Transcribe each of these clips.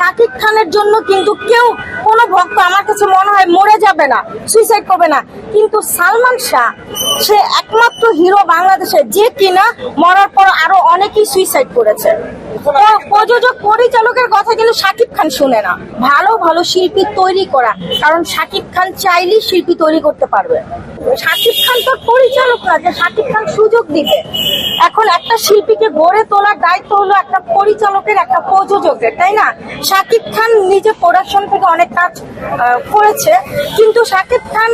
শাকিব খানের জন্য কিন্তু কেউ কোনো ভক্ত আমার কাছে মনে হয় মরে যাবে না সুইসাইড করবে না। কিন্তু সালমান শাহ, সে একমাত্র হিরো বাংলাদেশে, যে কিনা মরার পর আরও অনেকেই সুইসাইড করেছে। প্রযোজক পরিচালকের কথা কিন্তু শাকিব খান শুনে না। ভালো ভালো শিল্পী তৈরি করা। কারণ শাকিব খান চাইলেই শিল্পী তৈরি করতে পারবে। শাকিব খান তো পরিচালক না যে শাকিব খান সুযোগ দিবে। এখন একটা শিল্পীকে গড়ে তোলার দায়িত্ব হলো একটা পরিচালকের একটা প্রযোজকের তাই না? শাকিব খান নিজে প্রোডাকশন থেকে অনেক কাজ করেছে। কিন্তু শাকিব খান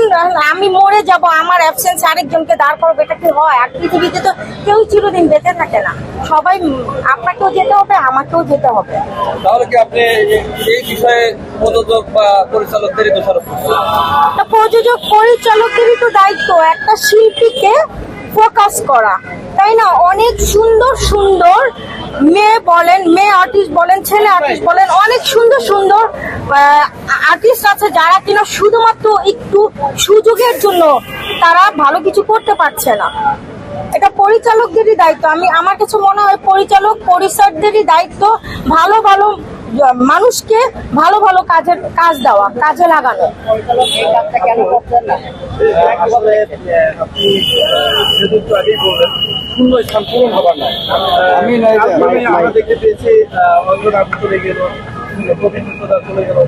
আমি মরে যাব আমার অ্যাবসেন্স আরেকজনকে দাঁড় করব এটা কি হয়? আর পৃথিবীতে তো কেউ চিরদিন বেঁচে থাকে না। সবাই আপনাকেও যেতে হবে আমাকেও যেতে হবে। তাহলে কি আপনি এই বিষয়ে প্রযোজক বা পরিচালকদেরই দোষারোপ প্রযোজক পরিচালকেরই তো দায়িত্ব একটা শিল্পীকে ফোকাস করা। তাই না? অনেক সুন্দর সুন্দর মেয়ে বলেন মেয়ে আর্টিস্ট বলেন ছেলে আর্টিস্ট বলেন অনেক সুন্দর সুন্দর আর্টিস্ট আছে যারা কিনা শুধুমাত্র একটু সুযোগের জন্য তারা ভালো কিছু করতে পারছে না। এটা পরিচালকদেরই দায়িত্ব আমি আমার কাছে মনে হয় পরিচালক পরিসরদেরই দায়িত্ব ভালো ভালো মানুষকে ভালো ভালো কাজের কাজ দেওয়া কাজে লাগানো আমি দেখতে পেয়েছি চলে গেল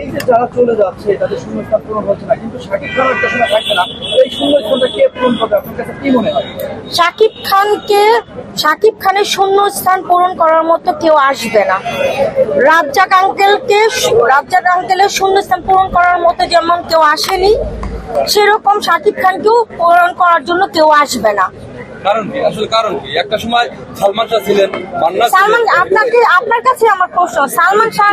এই যে যারা চলে যাচ্ছে, তাদের শূন্য স্থান পূরণ হচ্ছে না। কিন্তু খান একটা সময় না। এই শূন্য স্থানটা কে পূরণ করবে? আপনার কাছে কি মনে হয়? শাকিব খানকে শাকিব খানের শূন্য স্থান পূরণ করার মতো কেউ আসবে না। রাজ্জাক আঙ্কেলকে, রাজ্জাক আঙ্কেলের শূন্য স্থান পূরণ করার মতো যেমন কেউ আসেনি, সেরকম শাকিব খানকেও পূরণ করার জন্য কেউ আসবে না। কারণ কি? আসলে কারণ কি? একটা সময় সালমান শাহ ছিলেন, মান্না সালমান, আপনাকে, আপনার কাছে আমার প্রশ্ন, সালমান শাহ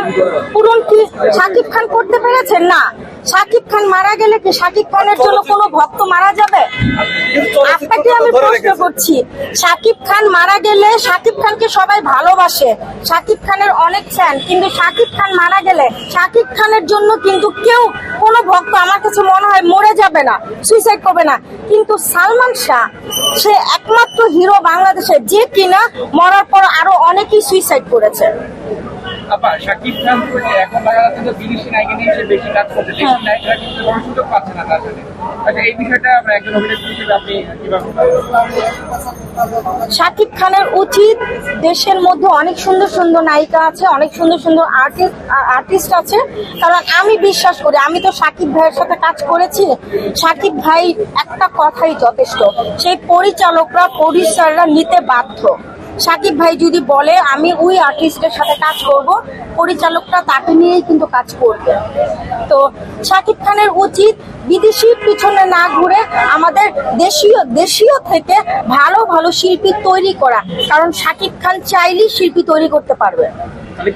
পূরণ কি শাকিব খান করতে পেরেছেন? না। শাকিব খান মারা গেলে কি শাকিব খানের জন্য কোনো ভক্ত মারা যাবে? আপনাকে আমি প্রশ্ন করছি শাকিব খান মারা গেলে শাকিব খানকে সবাই ভালোবাসে শাকিব খানের অনেক ফ্যান কিন্তু শাকিব খান মারা গেলে শাকিব খানের জন্য কিন্তু কেউ কোনো ভক্ত আমার কাছে মনে হয় মরে যাবে না সুইসাইড করবে না। কিন্তু সালমান শাহ সে একমাত্র হিরো বাংলাদেশে যে কিনা মরার পর আরও অনেকেই সুইসাইড করেছে। আপা শাকিব খান এখন দেখা যাচ্ছে যে বিদেশি নায়িকা নিয়ে সে বেশি কাজ করছে। দেশি নায়িকারা কিন্তু কোনো সুযোগ পাচ্ছে না তার সাথে আচ্ছা এই বিষয়টা একজন অভিনেত্রী হিসেবে আপনি কীভাবে শাকিব খানের উচিত দেশের মধ্যে অনেক সুন্দর সুন্দর নায়িকা আছে অনেক সুন্দর সুন্দর আর্টিস্ট আর্টিস্ট আছে। কারণ আমি বিশ্বাস করি আমি তো শাকিব ভাইয়ের সাথে কাজ করেছি। শাকিব ভাই একটা কথাই যথেষ্ট সেই পরিচালকরা প্রডিউসাররা নিতে বাধ্য। শাকিব ভাই যদি বলে, আমি ওই আর্টিস্টের সাথে কাজ করব, পরিচালকটা তাকে নিয়েই কিন্তু কাজ করবে। তো সাকিব খানের উচিত বিদেশির পিছনে না ঘুরে আমাদের দেশীয় দেশীয় থেকে ভালো ভালো শিল্পী তৈরি করা। কারণ সাকিব খান চাইলেই শিল্পী তৈরি করতে পারবে। মানে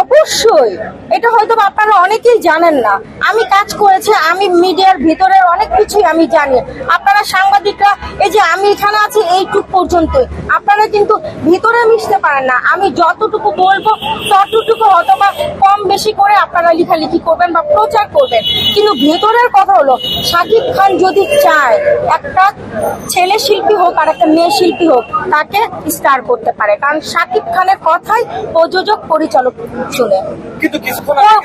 অবশ্যই। এটা হয়তো আপনারা অনেকেই জানেন না। আমি কাজ করেছি, আমি মিডিয়ার ভিতরের অনেক কিছুই আমি জানি। আপনারা সাংবাদিকরা, এই যে আমি এখানে আছি, এইটুক পর্যন্তই। আপনারা কিন্তু ভিতরে মিশতে পারেন না। আমি যতটুকু বলব, ততটুকু অথবা কম বেশি করে আপনারা লিখালিখি করবেন বা প্রচার করবেন। কিন্তু ভেতরের কথা হলো শাকিব খান যদি চায়, একটা ছেলে শিল্পী হোক আর একটা মেয়ে শিল্পী হোক, তাকে স্টার করতে পারে। কারণ শাকিব খানের কথাই প্রযোজক পরিচালক শুনে। কিন্তু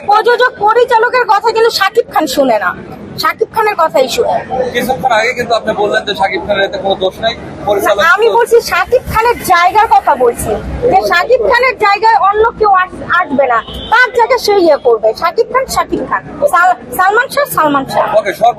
প্রযোজক পরিচালকের কথা কিন্তু শাকিব খান শুনে না। শাকিব খানের কথাই শুনে। কিছুক্ষণ আগে কিন্তু আপনি বললেন যে শাকিব খানের এতে কোনো দোষ নাই। আমি বলছি শাকিব খানের জায়গার কথা বলছি। যে শাকিব খানের জায়গায় অন্য কেউ আসবে না। তার জায়গায় সে ইয়ে করবে। শাকিব খান শাকিব খান। সাল- সালমান শাহ সালমান শাহ।